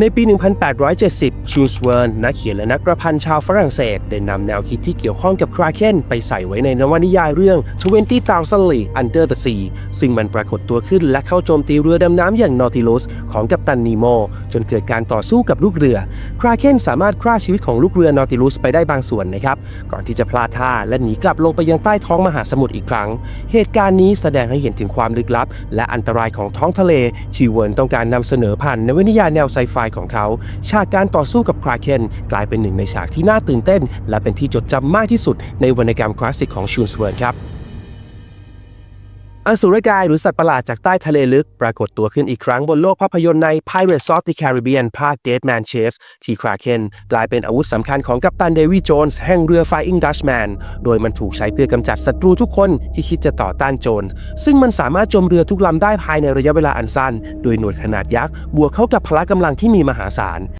ในปี 1870ชูสเวิร์นนักเขียนและนักประพันธ์ชาวฝรั่งเศส ได้นำแนวคิดที่เกี่ยวข้องกับคราเคนไปใส่ไว้ในนวนิยายเรื่อง20,000 Leagues Under the Sea ซึ่งมันปรากฏตัวขึ้นและเข้าโจมตีเรือดำน้ำอย่าง Nautilus ของกัปตันนีโม จนเกิดการต่อสู้กับลูกเรือ คราเคนสามารถฆ่าชีวิตของลูกเรือ Nautilus ไปได้บางส่วนนะครับ ก่อนที่จะพลาดท่าและหนีกลับลงไปยังใต้ท้องมหาสมุทรอีกครั้ง เหตุการณ์นี้แสดงให้เห็นถึงความลึกลับ และอันตรายของท้องทะเลที่เวิร์นต้องการนำเสนอผ่านนวนิยายแนวไซไฟของเขา ฉากการต่อสู้กับคราเคนกลายเป็นหนึ่งในฉากที่น่าตื่นเต้น และเป็นที่จดจำมากที่สุดในวรรณกรรมคลาสสิกของชูนสเวิร์นครับ อสุรกายหรือสัตว์ประหลาดจากใต้ทะเลลึก ปรากฏตัวขึ้นอีกครั้งบนโลกภาพยนตร์ใน Pirates of the Caribbean ภาค Dead Man Chase ที่คราเคนกลายเป็นอาวุธสำคัญของกัปตันเดวิดโจนส์แห่งเรือ Flying Dutchman โดยมันถูกใช้เพื่อกำจัดศัตรูทุกคนที่คิดจะต่อต้านโจรซึ่งมันสามารถโจมเรือทุกลำได้ภายในระยะเวลาอันสั้น โดยหน่วยขนาดยักษ์บวกเข้ากับพละกำลังที่มีมหาศาล